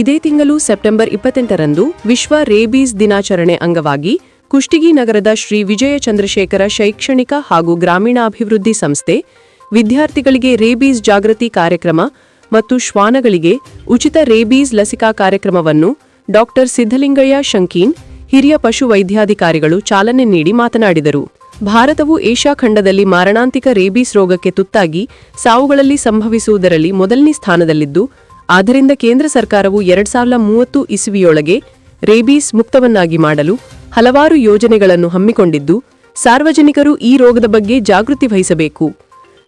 ಇದೇ ತಿಂಗಳು ಸೆಪ್ಟೆಂಬರ್ ಇಪ್ಪತ್ತೆಂಟರಂದು ವಿಶ್ವ ರೇಬೀಸ್ ದಿನಾಚರಣೆ ಅಂಗವಾಗಿ ಕುಷ್ಟಗಿ ನಗರದ ಶ್ರೀ ವಿಜಯ ಚಂದ್ರಶೇಖರ ಶೈಕ್ಷಣಿಕ ಹಾಗೂ ಗ್ರಾಮೀಣಾಭಿವೃದ್ಧಿ ಸಂಸ್ಥೆ ವಿದ್ಯಾರ್ಥಿಗಳಿಗೆ ರೇಬೀಸ್ ಜಾಗೃತಿ ಕಾರ್ಯಕ್ರಮ ಮತ್ತು ಶ್ವಾನಗಳಿಗೆ ಉಚಿತ ರೇಬೀಸ್ ಲಸಿಕಾ ಕಾರ್ಯಕ್ರಮವನ್ನು ಡಾಕ್ಟರ್ ಸಿದ್ದಲಿಂಗಯ್ಯ ಶಂಕೀನ್, ಹಿರಿಯ ಪಶು ವೈದ್ಯಾಧಿಕಾರಿಗಳು ಚಾಲನೆ ನೀಡಿ ಮಾತನಾಡಿದರು. ಭಾರತವು ಏಷ್ಯಾ ಖಂಡದಲ್ಲಿ ಮಾರಣಾಂತಿಕ ರೇಬೀಸ್ ರೋಗಕ್ಕೆ ತುತ್ತಾಗಿ ಸಾವುಗಳಲ್ಲಿ ಸಂಭವಿಸುವುದರಲ್ಲಿ ಮೊದಲನೇ ಸ್ಥಾನದಲ್ಲಿದ್ದು ಆದ್ದರಿಂದ ಕೇಂದ್ರ ಸರ್ಕಾರವು ಎರಡ್ ಸಾವಿರದ ಮೂವತ್ತು ಇಸುವಿಯೊಳಗೆ ರೇಬೀಸ್ ಮುಕ್ತವನ್ನಾಗಿ ಮಾಡಲು ಹಲವಾರು ಯೋಜನೆಗಳನ್ನು ಹಮ್ಮಿಕೊಂಡಿದ್ದು, ಸಾರ್ವಜನಿಕರು ಈ ರೋಗದ ಬಗ್ಗೆ ಜಾಗೃತಿ ವಹಿಸಬೇಕು.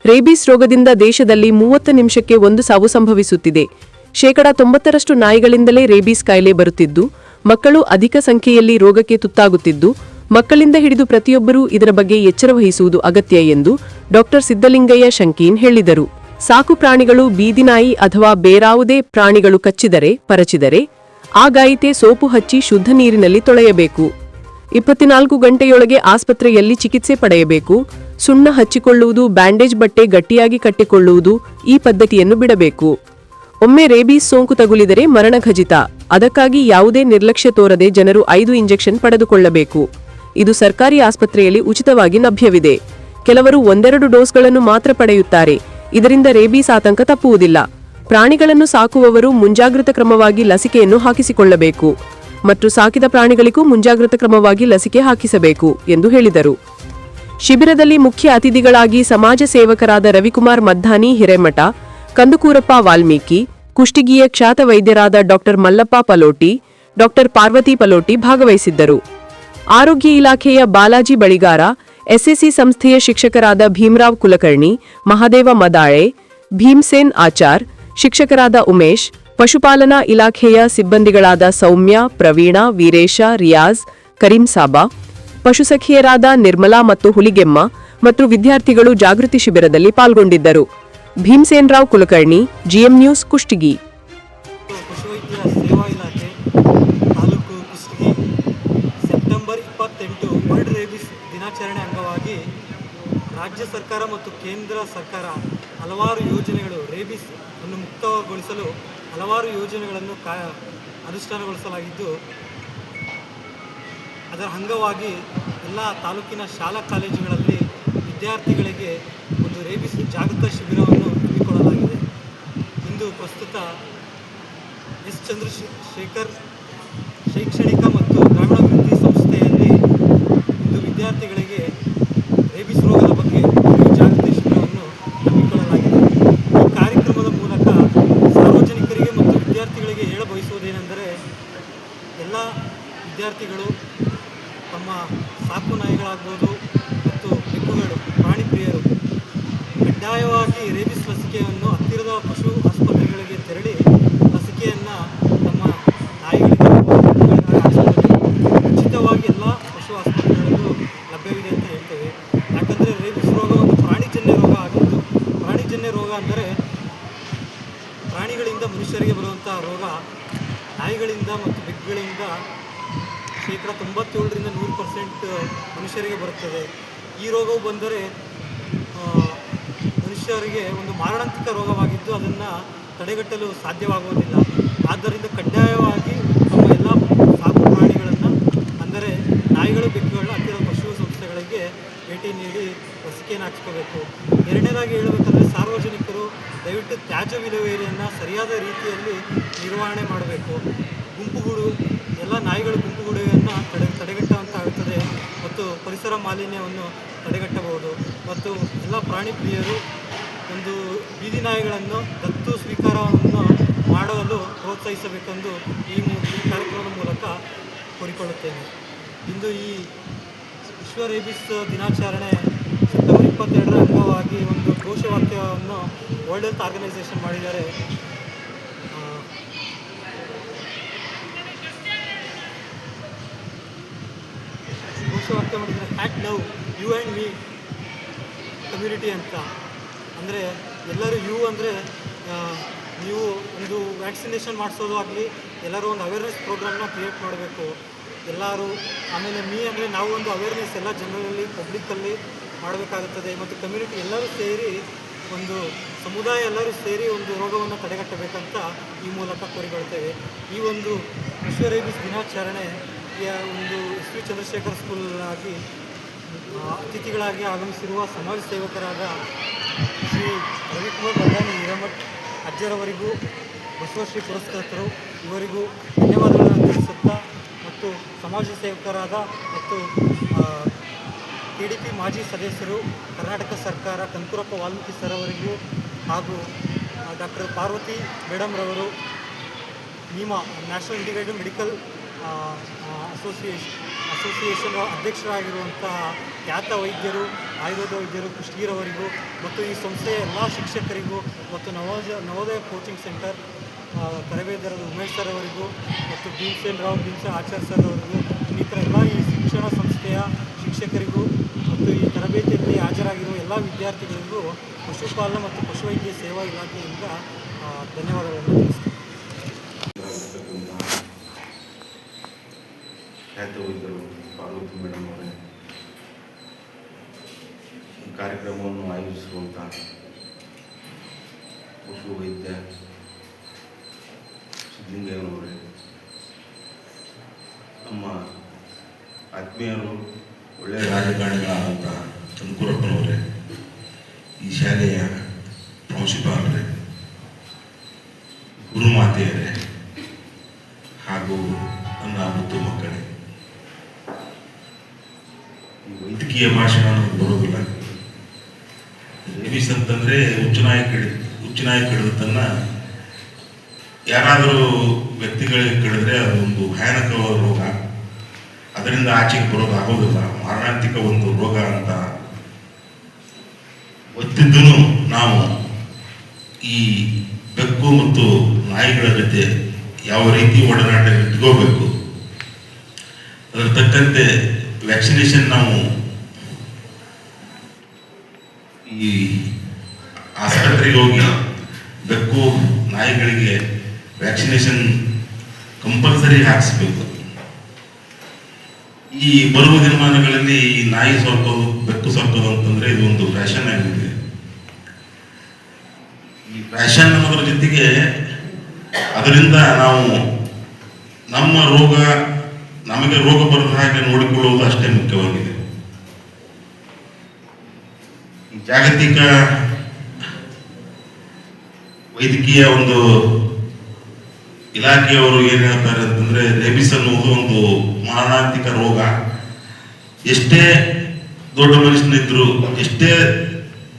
ರೇಬೀಸ್ ರೋಗದಿಂದ ದೇಶದಲ್ಲಿ ಮೂವತ್ತು ನಿಮಿಷಕ್ಕೆ ಒಂದು ಸಾವು ಸಂಭವಿಸುತ್ತಿದೆ. ಶೇಕಡಾ ತೊಂಬತ್ತರಷ್ಟು ನಾಯಿಗಳಿಂದಲೇ ರೇಬೀಸ್ ಕಾಯಿಲೆ ಬರುತ್ತಿದ್ದು, ಮಕ್ಕಳು ಅಧಿಕ ಸಂಖ್ಯೆಯಲ್ಲಿ ರೋಗಕ್ಕೆ ತುತ್ತಾಗುತ್ತಿದ್ದು, ಮಕ್ಕಳಿಂದ ಹಿಡಿದು ಪ್ರತಿಯೊಬ್ಬರೂ ಇದರ ಬಗ್ಗೆ ಎಚ್ಚರ ವಹಿಸುವುದು ಅಗತ್ಯ ಎಂದು ಡಾಕ್ಟರ್ ಸಿದ್ದಲಿಂಗಯ್ಯ ಶಂಕೀನ್ ಹೇಳಿದರು. ಸಾಕು ಪ್ರಾಣಿಗಳು ಬೀದಿನಾಯಿ ಅಥವಾ ಬೇರಾವುದೇ ಪ್ರಾಣಿಗಳು ಕಚ್ಚಿದರೆ, ಪರಚಿದರೆ, ಆ ಗಾಯಿತೆ ಸೋಪು ಹಚ್ಚಿ ಶುದ್ಧ ನೀರಿನಲ್ಲಿ ತೊಳೆಯಬೇಕು. ಇಪ್ಪತ್ನಾಲ್ಕು ಗಂಟೆಯೊಳಗೆ ಆಸ್ಪತ್ರೆಯಲ್ಲಿ ಚಿಕಿತ್ಸೆ ಪಡೆಯಬೇಕು. ಸುಣ್ಣ ಹಚ್ಚಿಕೊಳ್ಳುವುದು, ಬ್ಯಾಂಡೇಜ್ ಬಟ್ಟೆ ಗಟ್ಟಿಯಾಗಿ ಕಟ್ಟಿಕೊಳ್ಳುವುದು ಈ ಪದ್ಧತಿಯನ್ನು ಬಿಡಬೇಕು. ಒಮ್ಮೆ ರೇಬೀಸ್ ಸೋಂಕು ತಗುಲಿದರೆ ಮರಣ ಖಚಿತ. ಅದಕ್ಕಾಗಿ ಯಾವುದೇ ನಿರ್ಲಕ್ಷ್ಯ ತೋರದೆ ಜನರು ಐದು ಇಂಜೆಕ್ಷನ್ ಪಡೆದುಕೊಳ್ಳಬೇಕು. ಇದು ಸರ್ಕಾರಿ ಆಸ್ಪತ್ರೆಯಲ್ಲಿ ಉಚಿತವಾಗಿ ಲಭ್ಯವಿದೆ. ಕೆಲವರು ಒಂದೆರಡು ಡೋಸ್ಗಳನ್ನು ಮಾತ್ರ ಪಡೆಯುತ್ತಾರೆ. ಇದರಿಂದ ರೇಬೀಸ್ ಆತಂಕ ತಪ್ಪುವುದಿಲ್ಲ. ಪ್ರಾಣಿಗಳನ್ನು ಸಾಕುವವರು ಮುಂಜಾಗ್ರತಾ ಕ್ರಮವಾಗಿ ಲಸಿಕೆಯನ್ನು ಹಾಕಿಸಿಕೊಳ್ಳಬೇಕು. ಮತ್ತು ಸಾಕಿದ ಪ್ರಾಣಿಗಳಿಗೂ ಮುಂಜಾಗ್ರತಾ ಕ್ರಮವಾಗಿ ಲಸಿಕೆ ಹಾಕಿಸಬೇಕು ಎಂದು ಹೇಳಿದರು. ಶಿಬಿರದಲ್ಲಿ ಮುಖ್ಯ ಅತಿಥಿಗಳಾಗಿ ಸಮಾಜ ಸೇವಕರಾದ ರವಿಕುಮಾರ್ ಮದ್ದಾನಿ ಹಿರೇಮಠ, ಕಂದುಕೂರಪ್ಪ ವಾಲ್ಮೀಕಿ, ಕುಷ್ಟಗಿಯ ಖ್ಯಾತ ವೈದ್ಯರಾದ ಡಾಕ್ಟರ್ ಮಲ್ಲಪ್ಪ ಪಲೋಟಿ ಡಾಕ್ಟರ್ ಪಾರ್ವತಿ ಪಲೋಟಿ ಭಾಗವಹಿಸಿದ್ದರು. ಆರೋಗ್ಯ ಇಲಾಖೆಯ ಬಾಲಾಜಿ ಬಳಿಗಾರ ಎಸ್ಎಸ್ಸಿ ಸಂಸ್ಥೆಯ ಶಿಕ್ಷಕರಾದ ಭೀಮರಾವ್ ಕುಲಕರ್ಣಿ, ಮಹಾದೇವ ಮದಾಳೆ, ಭೀಮ್ಸೇನ್ ಆಚಾರ್, ಶಿಕ್ಷಕರಾದ ಉಮೇಶ್, ಪಶುಪಾಲನಾ ಇಲಾಖೆಯ ಸಿಬ್ಬಂದಿಗಳಾದ ಸೌಮ್ಯ, ಪ್ರವೀಣ, ವೀರೇಶ, ರಿಯಾಜ್, ಕರೀಂ ಸಾಬಾ, ಪಶುಸಖಿಯರಾದ ನಿರ್ಮಲಾ ಮತ್ತು ಹುಲಿಗೆಮ್ಮ ಮತ್ತು ವಿದ್ಯಾರ್ಥಿಗಳು ಜಾಗೃತಿ ಶಿಬಿರದಲ್ಲಿ ಪಾಲ್ಗೊಂಡಿದ್ದರು. Bhimsen Rao Kulkarni, GM news Kushtagi. September ಇಪ್ಪತ್ತೆಂಟು ವರ್ಲ್ಡ್ ದಿನಾಚರಣೆ ರಾಜ್ಯ ಸರ್ಕಾರ ಮತ್ತು ಕೇಂದ್ರ ಸರ್ಕಾರ ಹಲವಾರು ಯೋಜನೆಗಳು ರೇಬಿಸ್ ಅನ್ನು ಮುಕ್ತಗೊಳಿಸಲು ಹಲವಾರು ಯೋಜನೆಗಳನ್ನು ಕಾ ಅನುಷ್ಠಾನಗೊಳಿಸಲಾಗಿದ್ದು, ಅದರ ಅಂಗವಾಗಿ ಎಲ್ಲ ತಾಲೂಕಿನ ಶಾಲಾ ಕಾಲೇಜುಗಳಲ್ಲಿ ವಿದ್ಯಾರ್ಥಿಗಳಿಗೆ ಒಂದು ರೇಬಿಸ್ ಜಾಗೃತ ಶಿಬಿರವನ್ನು ಹಮ್ಮಿಕೊಳ್ಳಲಾಗಿದೆ. ಇಂದು ಪ್ರಸ್ತುತ ಎಸ್. ಚಂದ್ರಶೇಖರ್ ಶೈಕ್ಷಣಿಕ ಮತ್ತು ಗ್ರಾಮೀಣಾಭಿವೃದ್ಧಿ ಸಂಸ್ಥೆಯಲ್ಲಿ ಇಂದು ವಿದ್ಯಾರ್ಥಿಗಳಿಗೆ ರೇಬಿಸ್ ರೋಗದ ಬಗ್ಗೆ ಅರಿವು ಜಾಗೃತಿ ಶಿಬಿರವನ್ನು ಹಮ್ಮಿಕೊಳ್ಳಲಾಗಿದೆ ಈ ಕಾರ್ಯಕ್ರಮದ ಮೂಲಕ ಸಾರ್ವಜನಿಕರಿಗೆ ಮತ್ತು ವಿದ್ಯಾರ್ಥಿಗಳಿಗೆ ಹೇಳ ಬಯಸುವುದೇನೆಂದರೆ ಎಲ್ಲ ವಿದ್ಯಾರ್ಥಿಗಳು ತಮ್ಮ ಸಾಕು ನಾಯಿಗಳಾಗ್ಬೋದು ಮತ್ತು ಬೆಕ್ಕುಗಳು ಪ್ರಾಣಿ ಪ್ರಿಯರು ಕಡ್ಡಾಯವಾಗಿ ರೇಬಿಸ್ ಲಸಿಕೆಯನ್ನು ಹತ್ತಿರದ ಪಶು ಆಸ್ಪತ್ರೆಗಳಿಗೆ ತೆರಳಿ ಲಸಿಕೆಯನ್ನು ತಮ್ಮ ನಾಯಿಗಳಿಗೆ ಮತ್ತು ಬೆಕ್ಕುಗಳಿಗೆ ಹಾಕಿಸಬೇಕು. ಉಚಿತವಾಗಿ ಎಲ್ಲ ಪಶು ಆಸ್ಪತ್ರೆಗಳಲ್ಲೂ ಲಭ್ಯವಿದೆ ಅಂತ ಹೇಳ್ತೇವೆ ಯಾಕಂದರೆ ರೇಬಿಸ್ ರೋಗ ಒಂದು ಪ್ರಾಣಿಜನ್ಯ ರೋಗ ಆಗಿದ್ದು ಪ್ರಾಣಿಜನ್ಯ ರೋಗ ಅಂದರೆ ಪ್ರಾಣಿಗಳಿಂದ ಮನುಷ್ಯರಿಗೆ ಬರುವಂಥ ರೋಗ ನಾಯಿಗಳಿಂದ ಮತ್ತು ಬೆಕ್ಕುಗಳಿಂದ ಶೇಕಡ ತೊಂಬತ್ತೇಳರಿಂದ ನೂರು ಪರ್ಸೆಂಟ್ ಮನುಷ್ಯರಿಗೆ ಬರುತ್ತದೆ. ಈ ರೋಗವು ಬಂದರೆ ಮನುಷ್ಯರಿಗೆ ಒಂದು ಮಾರಣಾಂತಿಕ ರೋಗವಾಗಿದ್ದು ಅದನ್ನು ತಡೆಗಟ್ಟಲು ಸಾಧ್ಯವಾಗುವುದಿಲ್ಲ. ಆದ್ದರಿಂದ ಕಡ್ಡಾಯವಾಗಿ ನಮ್ಮ ಎಲ್ಲ ಸಾಕು ಪ್ರಾಣಿಗಳನ್ನು, ಅಂದರೆ ನಾಯಿಗಳು ಬೆಕ್ಕುಗಳನ್ನ ಹತ್ತಿರ ಪಶು ಸಂಸ್ಥೆಗಳಿಗೆ ಭೇಟಿ ನೀಡಿ ಲಸಿಕೆಯನ್ನು ಹಾಕಿಸ್ಕೋಬೇಕು ಎರಡನೇದಾಗಿ ಹೇಳಬೇಕಂದ್ರೆ ಸಾರ್ವಜನಿಕರು ದಯವಿಟ್ಟು ತ್ಯಾಜ್ಯ ವಿಲೇವಾರಿಯನ್ನು ಸರಿಯಾದ ರೀತಿಯಲ್ಲಿ ನಿರ್ವಹಣೆ ಮಾಡಬೇಕು. ಗುಂಪುಗೂಡು, ಎಲ್ಲ ನಾಯಿಗಳ ಗುಂಪುಗೂಡೆಯನ್ನು ತಡೆ ಮತ್ತು ಪರಿಸರ ಮಾಲಿನ್ಯವನ್ನು ತಡೆಗಟ್ಟಬಹುದು ಮತ್ತು ಎಲ್ಲ ಪ್ರಾಣಿ ಪ್ರಿಯರು ಒಂದು ಬೀದಿ ನಾಯಿಗಳನ್ನು ದತ್ತು ಸ್ವೀಕಾರವನ್ನು ಮಾಡಲು ಪ್ರೋತ್ಸಾಹಿಸಬೇಕೆಂದು ಈ ಕಾರ್ಯಕ್ರಮದ ಮೂಲಕ ಕೋರಿಕೊಳ್ಳುತ್ತೇನೆ. ಇಂದು ಈ ವಿಶ್ವ ರೇಬಿಸ್ ದಿನಾಚರಣೆ ಸೆಪ್ಟೆಂಬರ್ ಇಪ್ಪತ್ತೆರಡರ ಅಂಗವಾಗಿ ಒಂದು ಘೋಷವಾಕ್ಯವನ್ನು ವರ್ಲ್ಡ್ ಹೆಲ್ತ್ ಆರ್ಗನೈಸೇಷನ್ ಮಾಡಿದ್ದಾರೆ. ಘೋಷವಾಕ್ಯ ಮಾಡಿದ್ರೆ hat now you and me community ಅಂತ. ಅಂದರೆ ಎಲ್ಲರೂ ಯು ಅಂದರೆ ನೀವು ಒಂದು ವ್ಯಾಕ್ಸಿನೇಷನ್ ಮಾಡಿಸೋದು ಆಗಲಿ, ಎಲ್ಲರೂ ಒಂದು ಅವೇರ್ನೆಸ್ ಪ್ರೋಗ್ರಾಮ್ನ ಕ್ರಿಯೇಟ್ ಮಾಡಬೇಕು. ಎಲ್ಲರೂ, ಆಮೇಲೆ ಮೀ ಅಂದರೆ ನಾವು ಒಂದು ಅವೇರ್ನೆಸ್ ಎಲ್ಲ ಜನರಲ್ಲಿ ಪಬ್ಲಿಕ್ಕಲ್ಲಿ ಮಾಡಬೇಕಾಗುತ್ತದೆ. ಮತ್ತು ಕಮ್ಯುನಿಟಿ ಎಲ್ಲರೂ ಸೇರಿ ಒಂದು ಸಮುದಾಯ ಎಲ್ಲರೂ ಸೇರಿ ಒಂದು ರೋಗವನ್ನು ತಡೆಗಟ್ಟಬೇಕಂತ ಈ ಮೂಲಕ ಕೋರಿಕೊಳ್ತೇವೆ. ಈ ಒಂದು ವಿಶ್ವ ರೇಬಿಸ್ ದಿನಾಚರಣೆಯ ಒಂದು ಎಸ್ ವಿ ಚಂದ್ರಶೇಖರ್ ಸ್ಕೂಲ್ಗಾಗಿ ಅತಿಥಿಗಳಾಗಿ ಆಗಮಿಸಿರುವ ಸಮಾಜ ಸೇವಕರಾದ ಶ್ರೀ ರವಿಕುಮಾರ್ ಬದಾನಿ ಹಿರಮಠ್ ಅಜ್ಜರವರಿಗೂ ಬಸವಶ್ರೀ ಪುರಸ್ಕೃತರು, ಇವರಿಗೂ ಧನ್ಯವಾದಗಳನ್ನು ತಿಳಿಸುತ್ತಾ ಮತ್ತು ಸಮಾಜ ಸೇವಕರಾದ ಮತ್ತು ಟಿ ಡಿ ಪಿ ಮಾಜಿ ಸದಸ್ಯರು ಕರ್ನಾಟಕ ಸರ್ಕಾರ ಕಂಕುರಪ್ಪ ವಾಲ್ಮೀಕಿ ಸರ್ ಅವರಿಗೂ ಹಾಗೂ ಡಾಕ್ಟರ್ ಪಾರ್ವತಿ ಮೇಡಮ್ರವರು ನಿಮ್ಮ national integrated medical association association ಅಧ್ಯಕ್ಷರಾಗಿರುವಂತಹ ಖ್ಯಾತ ವೈದ್ಯರು ಆಯುರ್ವೇದ ವೈದ್ಯರು ಕುಷ್ಟಗಿರವರಿಗೂ ಮತ್ತು ಈ ಸಂಸ್ಥೆಯ ಎಲ್ಲ ಶಿಕ್ಷಕರಿಗೂ ಮತ್ತು ನವೋದಯ ನವೋದಯ ಕೋಚಿಂಗ್ ಸೆಂಟರ್ ತರಬೇತಿದಾರರು ಉಮೇಶ್ ಸರ್ ಅವರಿಗೂ ಮತ್ತು ಭೀಮಸೇನ್ ರಾವ್, ಭೀಮಸೇನ್ ಆಚಾರ್ಯ ಸರ್ ಅವರಿಗೂ, ಇನ್ನಿತರ ಎಲ್ಲ ಈ ಶಿಕ್ಷಣ ಸಂಸ್ಥೆಯ ಶಿಕ್ಷಕರಿಗೂ ಮತ್ತು ಈ ತರಬೇತಿಯಲ್ಲಿ ಹಾಜರಾಗಿರುವ ಎಲ್ಲ ವಿದ್ಯಾರ್ಥಿಗಳಿಗೂ ಪಶುಪಾಲನೆ ಮತ್ತು ಪಶುವೈದ್ಯ ಸೇವಾ ಇಲಾಖೆಯಿಂದ ಧನ್ಯವಾದಗಳನ್ನು ತಿಳಿಸ್ತೇನೆ. ಖ್ಯಾತ ವೈದ್ಯರು ಪಾರ್ವತಿ ಮೇಡಮ್ ಅವರೇ. ಕಾರ್ಯಕ್ರಮವನ್ನು ಆಯೋಜಿಸಿರುವಂಥ ಪಶು ವೈದ್ಯ ಸಿದ್ದಲಿಂಗಯ್ಯನವರೇ ನಮ್ಮ ಆತ್ಮೀಯರು, ಒಳ್ಳೆಯ ರಾಜಕಾರಣಿಗಳಾದಂತಹ ತುಮಕೂರಪ್ಪನವರೇ ಈ ಶಾಲೆಯ ವೈದ್ಯಕೀಯ ಭಾಷಣ ನನಗೆ ಬರೋದಿಲ್ಲ ರೇಬಿಸ್ ಅಂತಂದ್ರೆ ಉಚ್ಚ ನಾಯಕ ಕಡಿದತನ್ನ ಯಾರಾದರೂ ವ್ಯಕ್ತಿಗಳಿಗೆ ಕೇಳಿದ್ರೆ ಅದೊಂದು ಭಯಾನಕವಾದ ಭಯಾನಕ ರೋಗ. ಅದರಿಂದ ಆಚೆಗೆ ಬರೋದು ಆಗೋದಿಲ್ಲ. ಮಾರಣಾಂತಿಕ ಒಂದು ರೋಗ ಅಂತ ಗೊತ್ತಿದ್ದೂ ನಾವು ಈ ಬೆಕ್ಕು ಮತ್ತು ನಾಯಿಗಳ ಜೊತೆ ಯಾವ ರೀತಿ ಒಡನಾಟ ಇಟ್ಕೋಬೇಕು. ಅದರ ತಕ್ಕಂತೆ ವ್ಯಾಕ್ಸಿನೇಷನ್ ನಾವು ಈ ಆಸ್ಪತ್ರೆಗೆ ಹೋಗಿ ಬೆಕ್ಕು ನಾಯಿಗಳಿಗೆ ವ್ಯಾಕ್ಸಿನೇಷನ್ ಕಂಪಲ್ಸರಿ ಹಾಕಿಸ್ಬೇಕು. ಈ ಬರುವ ದಿನಮಾನಗಳಲ್ಲಿ ಈ ನಾಯಿ ಸೋಕೋದು ಬೆಕ್ಕು ಸೋಕೋದು ಅಂತಂದ್ರೆ ಇದು ಒಂದು ಫ್ಯಾಷನ್ ಆಗಿದೆ. ಈ ಫ್ಯಾಷನ್ ಅನ್ನೋದ್ರ ಜೊತೆಗೆ ಅದರಿಂದ ನಾವು ನಮ್ಮ ರೋಗ, ನಮಗೆ ರೋಗ ಬರದ ಹಾಗೆ ನೋಡಿಕೊಳ್ಳುವುದು ಅಷ್ಟೇ ಮುಖ್ಯವಾಗಿದೆ ಈ ಜಾಗತಿಕ ವೈದ್ಯಕೀಯ ಒಂದು ಇಲಾಖೆಯವರು ಏನ್ ಹೇಳ್ತಾರೆ ಅಂತಂದ್ರೆ ರೇಬಿಸ್ ಅನ್ನುವುದು ಒಂದು ಮಾರಣಾಂತಿಕ ರೋಗ. ಎಷ್ಟೇ ದೊಡ್ಡ ಮನುಷ್ಯನಿದ್ರು, ಎಷ್ಟೇ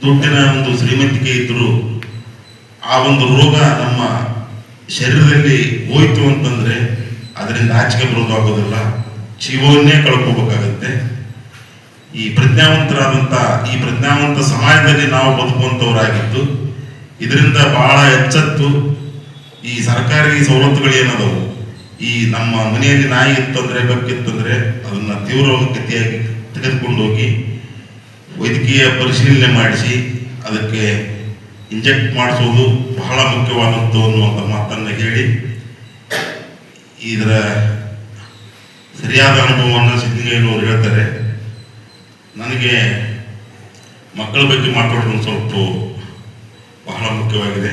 ದುಡ್ಡಿನ ಒಂದು ಶ್ರೀಮಂತಿಕೆ ಇದ್ರು ಆ ಒಂದು ರೋಗ ನಮ್ಮ ಶರೀರದಲ್ಲಿ ಹೋಯ್ತು ಅಂತಂದ್ರೆ ಅದರಿಂದ ಆಚೆಗೆ ಬರೋದಾಗೋದಿಲ್ಲ. ಜೀವವನ್ನೇ ಕಳ್ಕೋಬೇಕಾಗತ್ತೆ. ಈ ಪ್ರಜ್ಞಾವಂತರಾದಂಥ, ಈ ಪ್ರಜ್ಞಾವಂತ ಸಮಾಜದಲ್ಲಿ ನಾವು ಬದುಕುವಂಥವರಾಗಿದ್ದು, ಇದರಿಂದ ಬಹಳ ಎಚ್ಚೆತ್ತು ಈ ಸರ್ಕಾರಿ ಸವಲತ್ತುಗಳು ಏನದವು? ಈ ನಮ್ಮ ಮನೆಯಲ್ಲಿ ನಾಯಿ ಇತ್ತಂದ್ರೆ ಬೆಕ್ಕಿತ್ತಂದ್ರೆ ಅದನ್ನ ತೀವ್ರಗತಿಯಾಗಿ ತೆಗೆದುಕೊಂಡು ಹೋಗಿ ವೈದ್ಯಕೀಯ ಪರಿಶೀಲನೆ ಮಾಡಿಸಿ, ಅದಕ್ಕೆ ಇಂಜೆಕ್ಟ್ ಮಾಡಿಸೋದು ಬಹಳ ಮುಖ್ಯವಾದದ್ದು ಅನ್ನುವಂಥ ಮಾತನ್ನು ಹೇಳಿ, ಇದರ ಸರಿಯಾದ ಅನುಭವವನ್ನು ಸಿದ್ಧಲಿಂಗಯ್ಯನವರು ಹೇಳ್ತಾರೆ. ನನಗೆ ಮಕ್ಕಳ ಬಗ್ಗೆ ಮಾತಾಡೋದು ಸ್ವಲ್ಪ ಬಹಳ ಮುಖ್ಯವಾಗಿದೆ.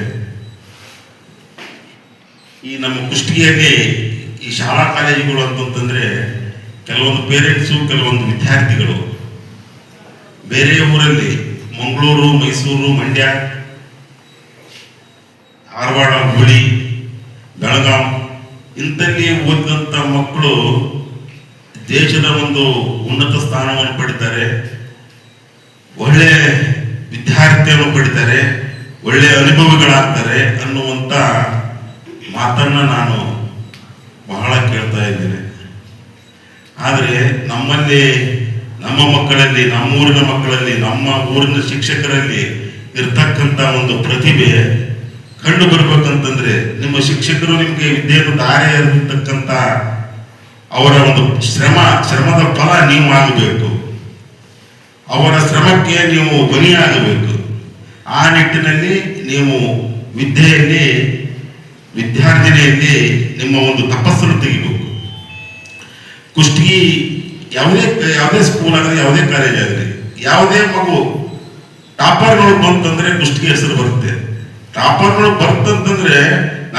ಈ ನಮ್ಮ ಕುಷ್ಟಗಿಯಲ್ಲಿ ಈ ಶಾಲಾ ಕಾಲೇಜುಗಳು ಅಂತಂತಂದ್ರೆ ಕೆಲವೊಂದು ಪೇರೆಂಟ್ಸು, ಕೆಲವೊಂದು ವಿದ್ಯಾರ್ಥಿಗಳು. ಬೇರೆ ಊರಲ್ಲಿ ಮಂಗಳೂರು, ಮೈಸೂರು, ಮಂಡ್ಯ, ಧಾರವಾಡ ಹುಳಿ ಬೆಳಗಾಂ ಇಂಥಲ್ಲಿ ಓದಿದಂಥ ಮಕ್ಕಳು ದೇಶದ ಒಂದು ಉನ್ನತ ಸ್ಥಾನವನ್ನು ಪಡಿತಾರೆ. ಒಳ್ಳೆ ವಿದ್ಯಾರ್ಥಿಯನ್ನು ಪಡಿತಾರೆ. ಒಳ್ಳೆ ಅನುಭವಿಗಳಾಗ್ತಾರೆ ಅನ್ನುವಂಥ ಮಾತನ್ನ ನಾನು ಬಹಳ ಕೇಳ್ತಾ ಇದ್ದೇನೆ. ಆದರೆ ನಮ್ಮಲ್ಲಿ, ನಮ್ಮ ಮಕ್ಕಳಲ್ಲಿ, ನಮ್ಮೂರಿನ ಮಕ್ಕಳಲ್ಲಿ, ನಮ್ಮ ಊರಿನ ಶಿಕ್ಷಕರಲ್ಲಿ ಇರ್ತಕ್ಕಂಥ ಒಂದು ಪ್ರತಿಭೆ ಕಂಡು ಬರ್ಬೇಕಂತಂದ್ರೆ ನಿಮ್ಮ ಶಿಕ್ಷಕರು ನಿಮಗೆ ವಿದ್ಯೆಯನ್ನು ದಾರಿ ಎರೆದಿರ್ತಕ್ಕಂಥ ಅವರ ಒಂದು ಶ್ರಮ, ಶ್ರಮದ ಫಲ ನೀವು ಆಗಬೇಕು. ಅವರ ಶ್ರಮಕ್ಕೆ ನೀವು ಧ್ವನಿಯಾಗಬೇಕು ಆ ನಿಟ್ಟಿನಲ್ಲಿ ನೀವು ವಿದ್ಯೆಯಲ್ಲಿ ವಿದ್ಯಾರ್ಜನೆಯಲ್ಲಿ ನಿಮ್ಮ ಒಂದು ತಪಸ್ಸನ್ನು ತೆಗಿಬೇಕು. ಕುಷ್ಟಗಿ ಯಾವುದೇ ಯಾವುದೇ ಸ್ಕೂಲ್ ಆಗಲಿ, ಯಾವುದೇ ಕಾಲೇಜ್ ಆಗಲಿ, ಯಾವುದೇ ಮಗು ಟಾಪರ್ಗಳು ಬಂತಂದ್ರೆ ಕುಷ್ಟಿಗೆ ಹೆಸರು ಬರುತ್ತೆ. ಟಾಪರ್ಗಳು ಬಂತಂತಂದ್ರೆ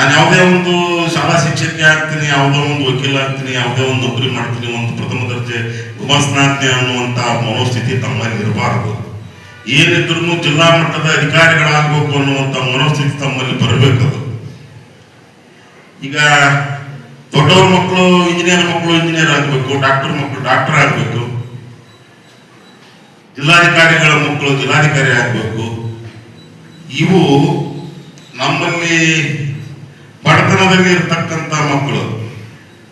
ನಾನು ಯಾವುದೇ ಒಂದು ಶಾಲಾ ಶಿಕ್ಷಕಿ ಆಗ್ತೀನಿ, ಯಾವುದೋ ಒಂದು ವಕೀಲ ಆಗ್ತೀನಿ, ಯಾವುದೇ ಒಂದು ನೌಕರಿ ಮಾಡ್ತೀನಿ, ಒಂದು ಪ್ರಥಮ ದರ್ಜೆ ಉಪಾಸನಾಜ್ಞೆ ಅನ್ನುವಂತ ಮನೋಸ್ಥಿತಿ ತಮ್ಮಲ್ಲಿ ಇರಬಾರದು. ಏನಿದ್ರು ಜಿಲ್ಲಾ ಮಟ್ಟದ ಅಧಿಕಾರಿಗಳಾಗಬೇಕು ಅನ್ನುವಂತ ಮನೋಸ್ಥಿತಿ ತಮ್ಮಲ್ಲಿ ಬರಬೇಕದು ಈಗ ದೊಡ್ಡವ್ರ ಮಕ್ಕಳು ಇಂಜಿನಿಯರ್ ಮಕ್ಕಳು ಇಂಜಿನಿಯರ್ ಆಗಬೇಕು, ಡಾಕ್ಟರ್ ಮಕ್ಕಳು ಡಾಕ್ಟರ್ ಆಗಬೇಕು, ಜಿಲ್ಲಾಧಿಕಾರಿಗಳ ಮಕ್ಕಳು ಜಿಲ್ಲಾಧಿಕಾರಿ ಆಗಬೇಕು. ಇವು ನಮ್ಮಲ್ಲಿ ಬಡತನದಲ್ಲಿ ಇರತಕ್ಕಂತ ಮಕ್ಕಳು.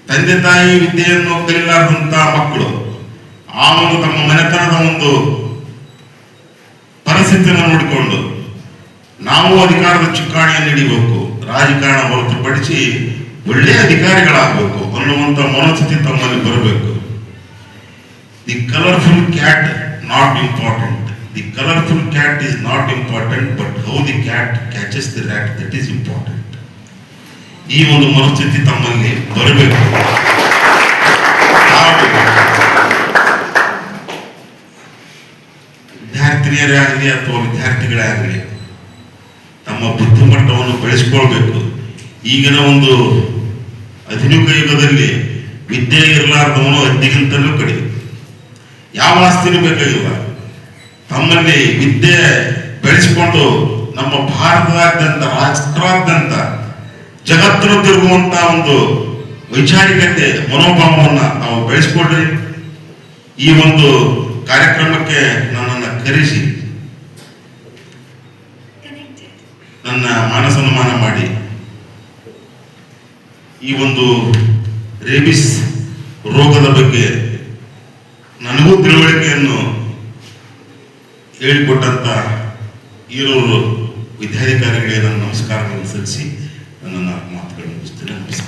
ತಂದೆ ತಾಯಿ ವಿದ್ಯೆಯನ್ನು ಕಲಿಲಾರದಂತ ಮಕ್ಕಳು. ಆ ಒಂದು ತಮ್ಮ ಮನೆತನದ ಒಂದು ಪರಿಸ್ಥಿತಿಯನ್ನು ನೋಡಿಕೊಂಡು ನಾವು ಅಧಿಕಾರದ ಚುಕ್ಕಾಣಿಯನ್ನು ಹಿಡಿಬೇಕು, ರಾಜಕಾರಣ ಹೊರತುಪಡಿಸಿ ಒಳ್ಳೆಯ ಅಧಿಕಾರಿಗಳಾಗಬೇಕು ಅನ್ನುವಂತ ಮನಸ್ಥಿತಿ ತಮ್ಮಲ್ಲಿ ಬರಬೇಕು. The colourful cat not important the colourful cat is not important but how the cat catches the rat that is important ಈ ಒಂದು ಮನಸ್ಥಿತಿ ತಮ್ಮಲ್ಲಿ ಬರಬೇಕು. ವಿದ್ಯಾರ್ಥಿನಿಯರೇ ಆಗಲಿ ಅಥವಾ ವಿದ್ಯಾರ್ಥಿಗಳೇ ಆಗಲಿ ತಮ್ಮ ಬುದ್ಧಿಮಟ್ಟವನ್ನು ಬೆಳೆಸ್ಕೊಳ್ಬೇಕು. ಈಗಿನ ಒಂದು ಆಧುನಿಕ ಯುಗದಲ್ಲಿ ವಿದ್ಯೆ ಇರಲಾರ್ದವನು ಅದ್ದಿಗಿಂತಲೂ ಕಡಿಮೆ. ಯಾವ ಆಸ್ತಿನೂ ಬೇಕಾಗಿಲ್ಲ. ತಮ್ಮಲ್ಲಿ ವಿದ್ಯೆ ಬೆಳೆಸಿಕೊಂಡು ನಮ್ಮ ಭಾರತದಾದ್ಯಂತ ರಾಷ್ಟ್ರಾದ್ಯಂತ ಜಗತ್ತನ್ನು ತಿರುಗುವಂತ ಒಂದು ವೈಚಾರಿಕತೆ, ಮನೋಭಾವವನ್ನು ನಾವು ಬೆಳೆಸ್ಕೊಡ್ರಿ ಈ ಒಂದು ಕಾರ್ಯಕ್ರಮಕ್ಕೆ ನನ್ನನ್ನು ಕರೆಸಿ. ನನ್ನ ಮಾನಸನ್ಮಾನ ಮಾಡಿ. ಈ ಒಂದು ರೇಬಿಸ್ ರೋಗದ ಬಗ್ಗೆ ನನಗೂ ತಿಳುವಳಿಕೆಯನ್ನು ಹೇಳಿಕೊಟ್ಟಂತ ಈರೂರು ವಿದ್ಯಾಧಿಕಾರಿಗಳಿಗೆ ನನ್ನ ನಮಸ್ಕಾರವನ್ನು ಸಲ್ಲಿಸಿ. на наркомат правительства.